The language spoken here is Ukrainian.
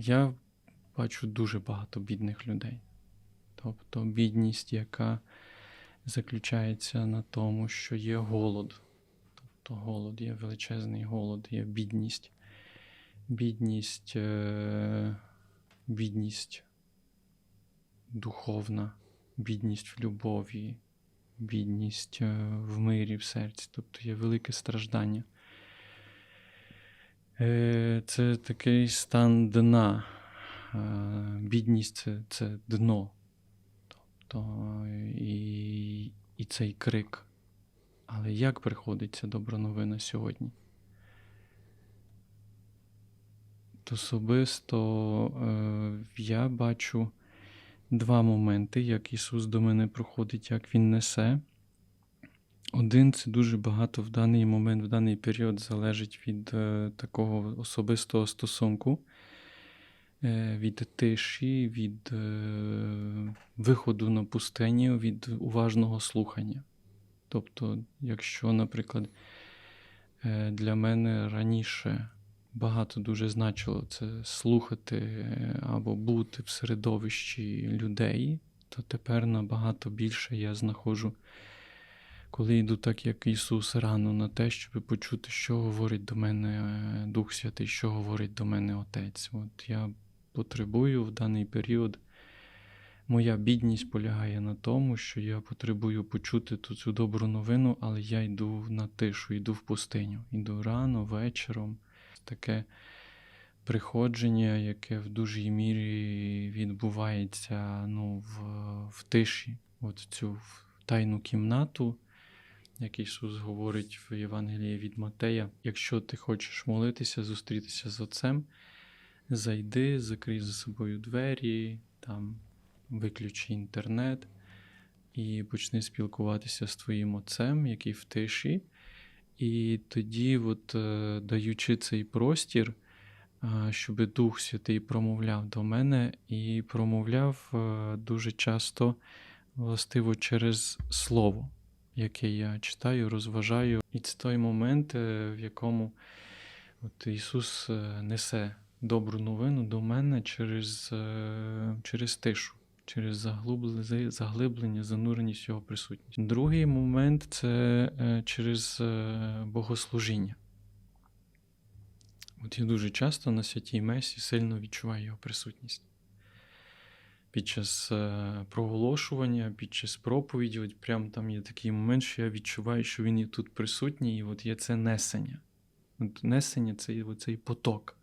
я бачу дуже багато бідних людей. Тобто бідність, яка заключається на тому, що є голод. Тобто голод, є величезний голод, є бідність. Бідність, е- бідність духовна, бідність в любові, бідність е, в мирі в серці. Тобто є велике страждання. Е, Це такий стан дна. Е, Бідність це, це дно. Тобто і, і цей крик. Але як приходить ця добра новина сьогодні? Особисто е, я бачу два моменти, як Ісус до мене проходить, як Він несе. Один це дуже багато в даний момент, в даний період залежить від е, такого особистого стосунку, е, від тиші, від е, виходу на пустиню, від уважного слухання. Тобто, якщо, наприклад, е, для мене раніше багато дуже значило це слухати е, або бути в середовищі людей, то тепер набагато більше я знаходжу коли йду так, як Ісус рано на те, щоб почути, що говорить до мене е, Дух Святий, що говорить до мене Отець. От я потребую в даний період. Моя бідність полягає на тому, що я потребую почути ту цю добру новину, але я йду на тишу, йду в пустиню. Йду рано, вечором. Таке приходження, яке в дуже мірі відбувається ну, в, в тиші, от цю в тайну кімнату, як Ісус говорить в Євангелії від Матея, якщо ти хочеш молитися, зустрітися з Отцем, зайди, закрий за собою двері, там виключи інтернет і почни спілкуватися з твоїм Отцем, який в тиші. І тоді, от, е, даючи цей простір, е, щоб Дух Святий промовляв до мене і промовляв е, дуже часто властиво через слово, яке я читаю, розважаю. І це той момент, е, в якому от Ісус е, несе добру новину до мене через, е, через тишу, через заглиблення, зануреність його присутність. Другий момент це через богослужіння. От я дуже часто на святій Месі сильно відчуваю його присутність під час е, проголошування, під час проповіді, от прям там є такий момент, що я відчуваю, що він і тут присутній, і от є це несення. От несення це цей поток.